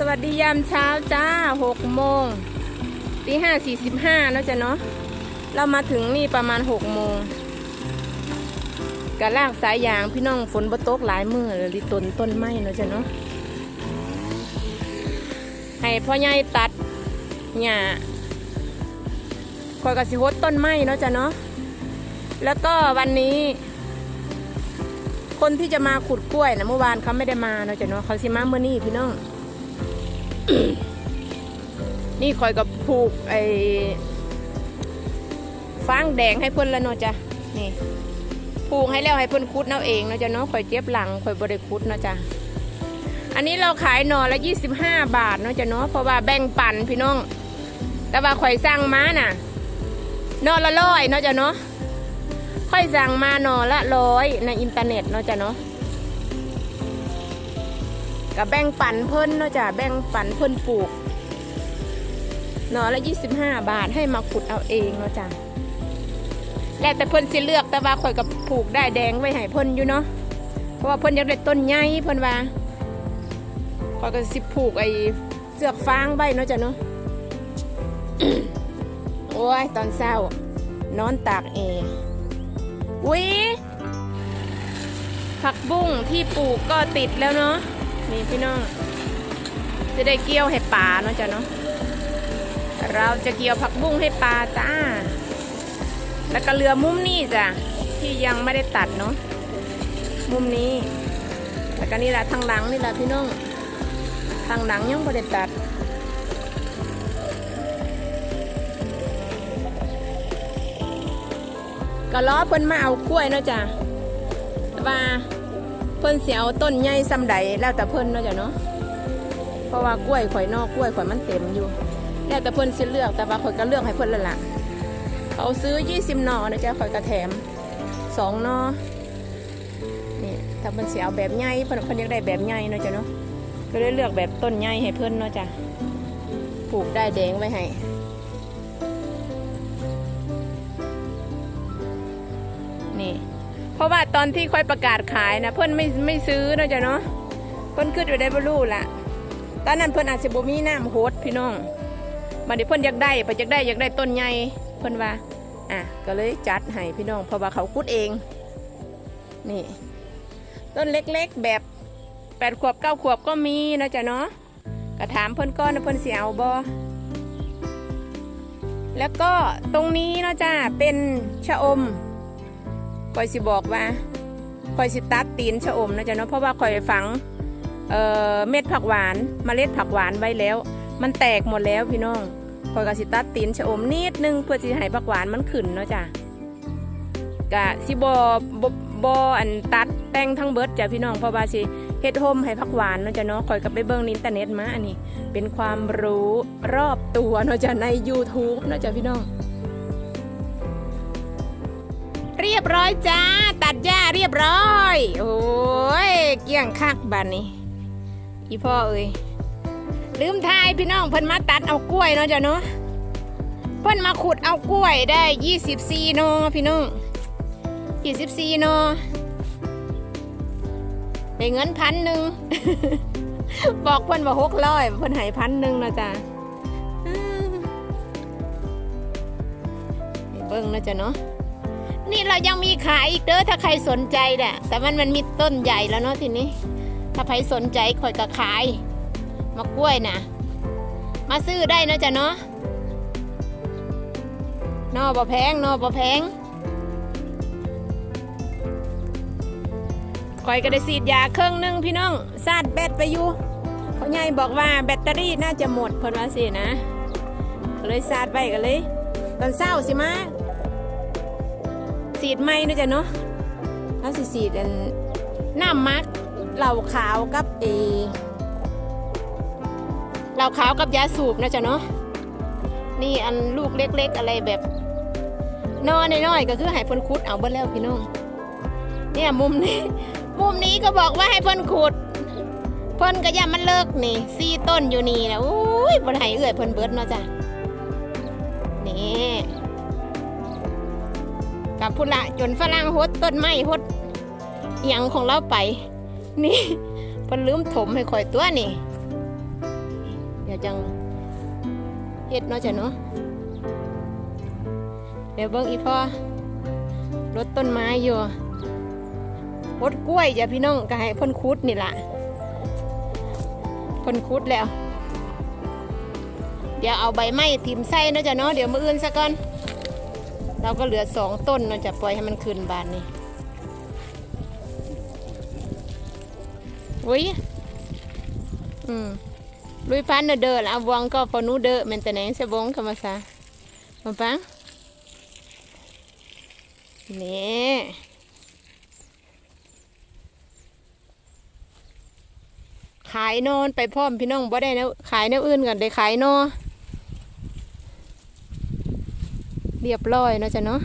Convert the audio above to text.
สวัสดียามเช้าจ้าหกโมงตีห้าสี่สิบห้าแล้วจ้ะเนาะเรามาถึงนี่ประมาณหกโมงกะลากสายยางพี่น้องฝนบตกหลายมือเลยต้นต้นไม้เนาะจ้ะเนาะให้พ่อใหญ่ตัดหญ้าคอยกระสิฮดต้นไม้เนาะจ้ะเนาะแล้วก็วันนี้ คนที่จะมาขุดกล้วยนะเมื่อวานเขาไม่ได้มาเนาะจ้ะเนาะเขาสิมาเมื่อนี้พี่น้อง นี่คอยกับผูกไอ้ฟางแดงให้เพิ่นแล้วเนาะจ้ะนี่ผูกให้แล้วให้เพิ่นคุดเอาเองเนาะจ้ะเนาะคอยเจ็บหลังคอยบริคุดเนาะจ้ะอันนี้เราขายหน่อละ25บาทเนาะจ้ะเนาะเพราะว่าแบ่งปันพี่น้อง แต่ว่าคอยสั่งมาน่ะหน่อละร้อยเนาะจ้ะเนาะค่อยสั่งมาหน่อละร้อยในอินเทอร์เน็ตเนาะจ้ะเนาะ กับแบ่งปันเพิ่นเนาะจ้ะแบ่งปันเพิ่นปลูกหน่อละ25บาทให้มาขุดเอาเองเนาะจ้ะแล้วแต่เพิ่นสิเลือกแต่ว่าข่อยกับปลูกได้แดงไว้ให้เพิ่นอยู่เนาะเพราะว่าเพิ่นอยากได้ต้นใหญ่เพิ่นว่าข่อยก็สิปลูกไอ้เสือกฟางไว้เนาะจ้ะเนาะโอ้ยตอนเช้านอนตากแอร์อุ้ยผักบุ้งที่ปลูกก็ติดแล้วเนาะ นี่พี่น้อง จะได้เกี่ยวให้ปลาเนาะจ้ะเนาะ เราจะเกี่ยวผักบุ้งให้ปลาจ้า แล้วก็เรือมุมนี่จ้ะ ที่ยังไม่ได้ตัดเนาะ มุมนี้ แล้วก็นี่แหละทางหลังนี่แหละพี่น้อง ทางหลังยังไม่ได้ตัดก็ล้อเพิ่นมาเอากล้วยเนาะจ้ะว่า เพิ่นเสียเอาต้นใหญ่ซ้ำใดแล้วแต่เพิ่นเนาะจ้ะเนาะเพราะว่ากล้วยข่อยนอกกล้วยข่อยมันเต็มอยู่ แล้วแต่เพิ่นสิเลือกแต่ว่าข่อยก็เลือกให้เพิ่นละล่ะเขาซื้อ 20หน่อนะจ๊ะข่อยก็แถม2หน่อนี่ถ้าเพิ่นสิเอาแบบใหญ่เพิ่นเพิ่นอยากได้แบบใหญ่เนาะจ้ะเนาะก็เลยเลือกแบบต้นใหญ่ให้เพิ่นเนาะจ้ะปลูกได้แดงไว้ให้นี่ เพราะว่าตอนที่ค่อยประกาศขายนะเพิ่อนไม่ไม่ซื้อนะจ้ะเนาะเพิ่อนขึ้นอยู่ได้บรูละตอนนั้นเพิ่อนอาจจะบ่มีน้ำโฮดพี่น้องมาเดี๋ยวเพิ่อนอยากได้เพิ่นอยากได้อยากได้ต้นใหญ่เพิ่อนว่าอะก็เลยจัดให้พี่น้องเพราะว่าเขาคุดเอง นี่ ต้นเล็กๆแบบแปดขวบเก้าขวบก็มีนะจ้ะเนาะก็ถามเพิ่อนก้อนนะเพิ่อนเสิเอาบ่แล้วก็ตรงนี้เนาะจ้ะเป็นชะอม คอยสิบอกว่าคอยสิตัดตีนชะอมนะจ๊ะเนาะเพราะว่าคอยฝังเเม็ดผักหวานเมล็ดผักหวานไว้แล้ว มันแตกหมดแล้วพี่น้องคอยก็สิตัดตีนชะอมนิดนึงเพื่อสิให้ผักหวานมันขึ้นเนาะจ้ะกะสิบอบออันตัดแต่งทั้งเบิดจ้ะพี่น้องเพราะว่าสิเฮ็ดโฮมให้ผักหวานเนาะจ้ะเนาะคอยก็ไปเบิ่งนอินเทอร์เน็ตมาอันนี้ เป็นความรู้รอบตัวเนาะจ้ะใน YouTube เนาะจ้ะพี่น้อง เรียบร้อยจ้า ตัดหญ้าเรียบร้อย โอ้ย เกี่ยงคักบันนี้ อีพ่อเอ้ยลืมทายพี่น้องเพิ่นมาตัดเอากล้วยเนาะจ้ะเนาะเพิ่นมาขุดเอากล้วยได้ยี่สิบสี่นอพี่น้องยี่สิบสี่นอได้เงินพันหนึ่งบอกเพิ่นว่าหกร้อยเพิ่นให้พันหนึ่งเนาะจ้ะอืมเบิ่งเนาะจ้ะเนาะ นี่เรายังมีขายอีกเด้อถ้าใครสนใจแหละแต่มันมันมีต้นใหญ่แล้วเนาะทีนี้ ถ้าใครสนใจคอยก็ขายมากล้วยนะมาซื้อได้เนาะจ้ะเนาะนอบ่แพงนอบ่แพงคอยก็ได้สีดยาเครื่องหนึงพี่น้องซาดแบตไปอยู่พ่อใหญ่บอกว่าแบตเตอรี่น่าจะหมดเพิ่นว่าสินะก็เลยซาดไปกันเลย ตอนเศร้าสิมา สีดไหมนะจ๊ะเนาะแล้วสีสีดอันน้ำมักเหล่าขาวกับเอเหล่าขาวกับยาสูบนะจ๊ะเนาะนี่อันลูกเล็ก ๆ อะไรแบบนอนน้อยๆก็คือให้พ่นขุดเอาเบิ้แล้วพี่น้องเนี่ยมุมนี้มุมนี้ก็บอกว่าให้พ่นขุดพ่นก็ย่ามันเลิกนี่ซี่ต้นอยู่นี่นะอุ้ยบนให้เอื่อยเพ่นเบิดเนาะจ้ะนี่ กับพุละจนฝรั่งหดต้นไม้หดอหยังของเราไป นี่เพิ่นลืมถมให้ข่อยตัวนี่เดี๋ยวจังเฮ็ดเนาะจ้ะเนาะเดี๋ยวเบิ่งอีพ่อรถต้นไม้อยู่รถกล้วยจ้ะพี่น้องก็ให้พ่นคุดนี่ล่ะพ่นคุดแล้ว เดี๋ยวเอาใบไม้ทิมใส่เนาะจ้ะเนาะเดี๋ยวมืออื่นซะก่อน เราก็เหลือสองต้นเนาจะปล่อยให้มันขึ้นบานนี่อุ้ยอืมลุยพันเนอะเดอละวงก็พอนูเดอแมันแต่ไหนเสบงเข้ามาซะมาปังนี่ขายนอนไปพร้อมพี่น้องบ่ได้นวขายแนวอื่นกันได้ขายนอ เรียบร้อยเนาะจ้ะเนาะ